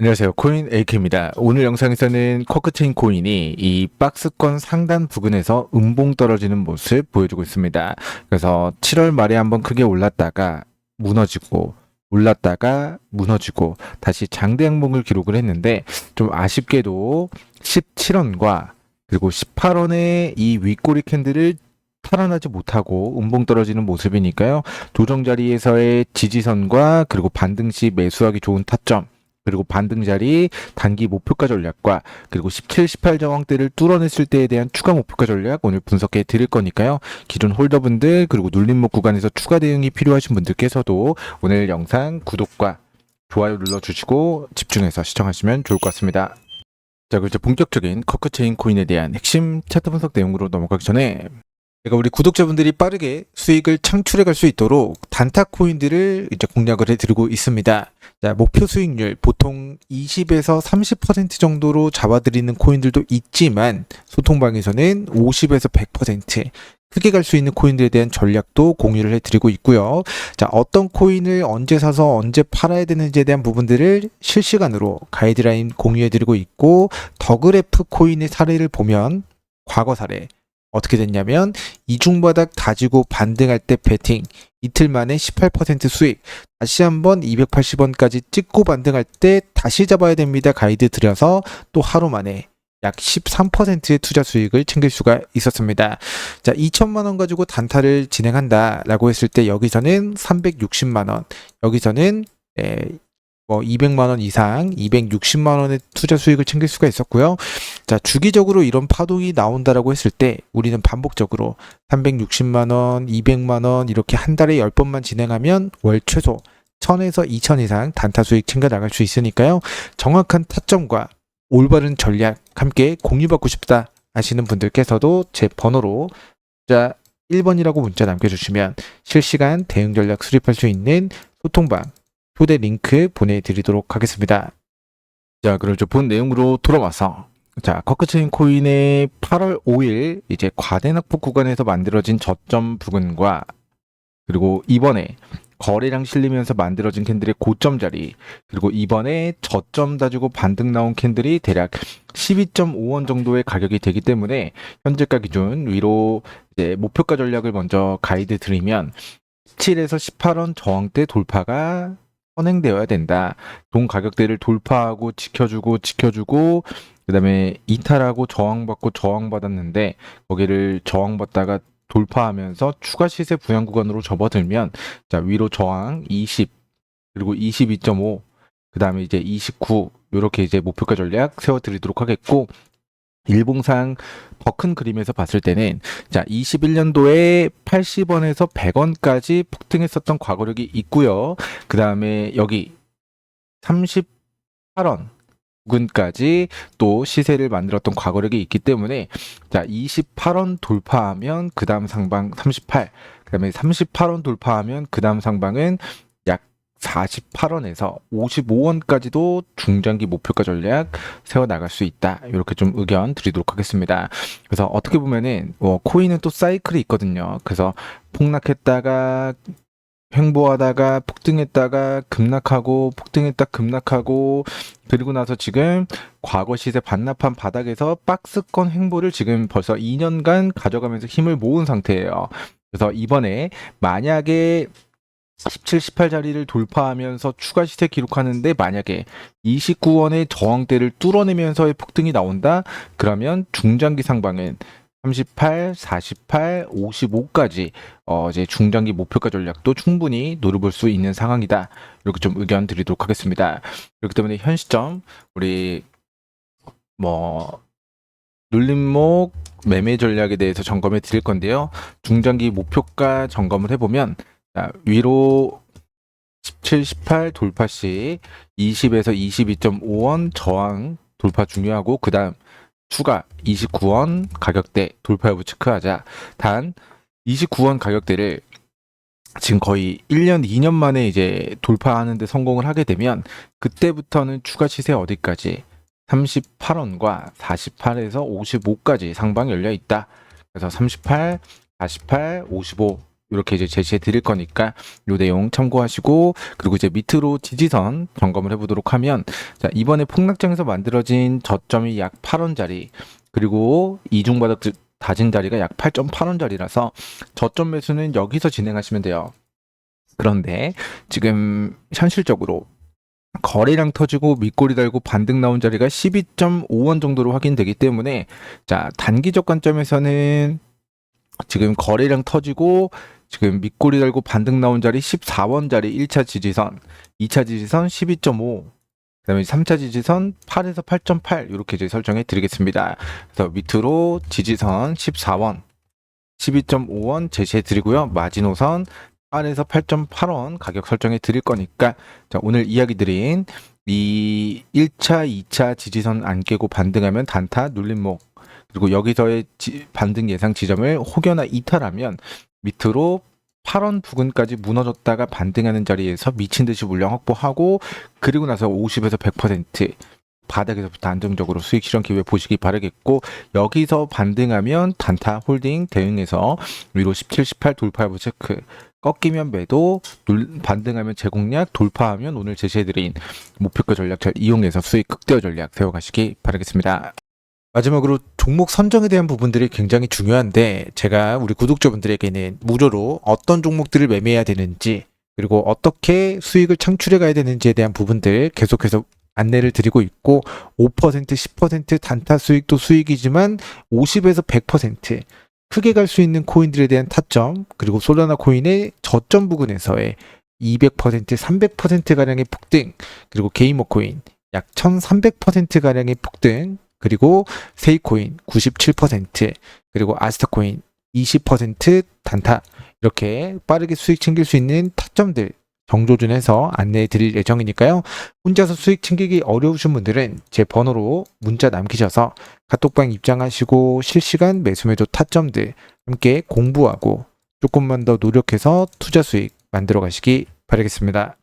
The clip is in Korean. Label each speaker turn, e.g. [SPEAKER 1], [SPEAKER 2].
[SPEAKER 1] 안녕하세요. 코인 AK입니다. 오늘 영상에서는 커크체인 코인이 이 박스권 상단 부근에서 음봉 떨어지는 모습 보여주고 있습니다. 그래서 7월 말에 한번 크게 올랐다가 무너지고 올랐다가 무너지고 다시 장대 항목을 기록을 했는데 좀 아쉽게도 17원과 그리고 18원의 이 윗꼬리 캔들을 탈환하지 못하고 음봉 떨어지는 모습이니까요. 조정 자리에서의 지지선과 그리고 반등 시 매수하기 좋은 타점 그리고 반등 자리 단기 목표가 전략과 그리고 17, 18 저항대를 뚫어냈을 때에 대한 추가 목표가 전략 오늘 분석해 드릴 거니까요. 기존 홀더분들 그리고 눌림목 구간에서 추가 대응이 필요하신 분들께서도 오늘 영상 구독과 좋아요 눌러주시고 집중해서 시청하시면 좋을 것 같습니다. 자, 그럼 이제 본격적인 커크체인 코인에 대한 핵심 차트 분석 내용으로 넘어가기 전에 제가 우리 구독자분들이 빠르게 수익을 창출해 갈 수 있도록 단타 코인들을 이제 공략을 해 드리고 있습니다. 자, 목표 수익률 보통 20에서 30% 정도로 잡아드리는 코인들도 있지만 소통방에서는 50에서 100% 크게 갈 수 있는 코인들에 대한 전략도 공유를 해드리고 있고요. 자, 어떤 코인을 언제 사서 언제 팔아야 되는지에 대한 부분들을 실시간으로 가이드라인 공유해드리고 있고 더 그래프 코인의 사례를 보면 과거 사례 어떻게 됐냐면 이중바닥 다지고 반등할 때 베팅 이틀 만에 18% 수익 다시 한번 280원까지 찍고 반등할 때 다시 잡아야 됩니다 가이드 드려서 또 하루 만에 약 13%의 투자 수익을 챙길 수가 있었습니다. 자, 2천만 원 가지고 단타를 진행한다라고 했을 때 여기서는 360만 원, 여기서는 에, 뭐 200만 원 이상, 260만 원의 투자 수익을 챙길 수가 있었고요. 자, 주기적으로 이런 파동이 나온다라고 했을 때 우리는 반복적으로 360만 원, 200만 원 이렇게 한 달에 10번만 진행하면 월 최소 1000에서 2000 이상 단타 수익 챙겨 나갈 수 있으니까요. 정확한 타점과 올바른 전략 함께 공유받고 싶다 하시는 분들께서도 제 번호로 자 1번이라고 문자 남겨주시면 실시간 대응 전략 수립할 수 있는 소통방 초대 링크 보내드리도록 하겠습니다. 자, 그럼 저 본 내용으로 돌아와서 자, 커크체인 코인의 8월 5일 이제 과대낙폭 구간에서 만들어진 저점 부근과 그리고 이번에 거래량 실리면서 만들어진 캔들의 고점 자리 그리고 이번에 저점 다지고 반등 나온 캔들이 대략 12.5원 정도의 가격이 되기 때문에 현재가 기준 위로 이제 목표가 전략을 먼저 가이드 드리면 7에서 18원 저항대 돌파가 선행되어야 된다. 동 가격대를 돌파하고 지켜주고 지켜주고 그다음에 이탈하고 저항받고 저항받았는데 거기를 저항받다가 돌파하면서 추가 시세 부양 구간으로 접어들면 자 위로 저항 20 그리고 22.5 그다음에 이제 29 이렇게 이제 목표가 전략 세워 드리도록 하겠고 일봉상 더 큰 그림에서 봤을 때는 자 21년도에 80원에서 100원까지 폭등했었던 과거력이 있고요. 그 다음에 여기 38원 부근까지 또 시세를 만들었던 과거력이 있기 때문에 자 28원 돌파하면 그 다음 상방 38, 그 다음에 38원 돌파하면 그 다음 상방은 약 48원에서 55원까지도 중장기 목표가 전략 세워 나갈 수 있다. 이렇게 좀 의견 드리도록 하겠습니다. 그래서 어떻게 보면은 어, 코인은 또 사이클이 있거든요. 그래서 폭락했다가 횡보하다가 폭등했다가 급락하고 폭등했다 급락하고 그리고 나서 지금 과거 시세 반납한 바닥에서 박스권 횡보를 지금 벌써 2년간 가져가면서 힘을 모은 상태예요. 그래서 이번에 만약에 17, 18 자리를 돌파하면서 추가 시세 기록하는데 만약에 29원의 저항대를 뚫어내면서의 폭등이 나온다? 그러면 중장기 상방은 38, 48, 55까지 어 이제 중장기 목표가 전략도 충분히 노려볼 수 있는 상황이다. 이렇게 좀 의견 드리도록 하겠습니다. 그렇기 때문에 현 시점 우리 뭐 눌림목 매매 전략에 대해서 점검해 드릴 건데요. 중장기 목표가 점검을 해보면 자, 위로 17, 18 돌파 시 20에서 22.5원 저항 돌파 중요하고 그 다음 추가 29원 가격대 돌파 여부 체크하자. 단 29원 가격대를 지금 거의 1년, 2년 만에 이제 돌파하는데 성공을 하게 되면 그때부터는 추가 시세 어디까지 38원과 48에서 55까지 상방 열려 있다. 그래서 38, 48, 55 이렇게 이제 제시해 드릴 거니까 요 내용 참고하시고 그리고 이제 밑으로 지지선 점검을 해보도록 하면 자 이번에 폭락장에서 만들어진 저점이 약 8원짜리 그리고 이중바닥 드- 다진 자리가 약 8.8원짜리라서 저점 매수는 여기서 진행하시면 돼요. 그런데 지금 현실적으로 거래량 터지고 밑꼬리 달고 반등 나온 자리가 12.5원 정도로 확인되기 때문에 자 단기적 관점에서는 지금 거래량 터지고 지금 밑꼬리 달고 반등 나온 자리 14원짜리 1차 지지선, 2차 지지선 12.5, 그다음에 3차 지지선 8에서 8.8 이렇게 이제 설정해 드리겠습니다. 그래서 밑으로 지지선 14원, 12.5원 제시해 드리고요. 마지노선 8에서 8.8원 가격 설정해 드릴 거니까 자, 오늘 이야기 드린 이 1차, 2차 지지선 안 깨고 반등하면 단타 눌림목 그리고 여기서의 지- 반등 예상 지점을 혹여나 이탈하면 밑으로 8원 부근까지 무너졌다가 반등하는 자리에서 미친 듯이 물량 확보하고 그리고 나서 50에서 100% 바닥에서부터 안정적으로 수익 실현 기회 보시기 바라겠고 여기서 반등하면 단타 홀딩 대응해서 위로 17, 18 돌파 여부 체크 꺾이면 매도 눌- 반등하면 제공량 돌파하면 오늘 제시해드린 목표가 전략 잘 이용해서 수익 극대화 전략 세워가시기 바라겠습니다. 마지막으로 종목 선정에 대한 부분들이 굉장히 중요한데 제가 우리 구독자분들에게는 무료로 어떤 종목들을 매매해야 되는지 그리고 어떻게 수익을 창출해 가야 되는지에 대한 부분들 계속해서 안내를 드리고 있고 5% 10% 단타 수익도 수익이지만 50에서 100% 크게 갈 수 있는 코인들에 대한 타점 그리고 솔라나 코인의 저점 부근에서의 200% 300% 가량의 폭등 그리고 게이머 코인 약 1300% 가량의 폭등 그리고 세이코인 97% 그리고 아스타코인 20% 단타 이렇게 빠르게 수익 챙길 수 있는 타점들 정조준해서 안내해 드릴 예정이니까요. 혼자서 수익 챙기기 어려우신 분들은 제 번호로 문자 남기셔서 카톡방 입장하시고 실시간 매수매도 타점들 함께 공부하고 조금만 더 노력해서 투자 수익 만들어 가시기 바라겠습니다.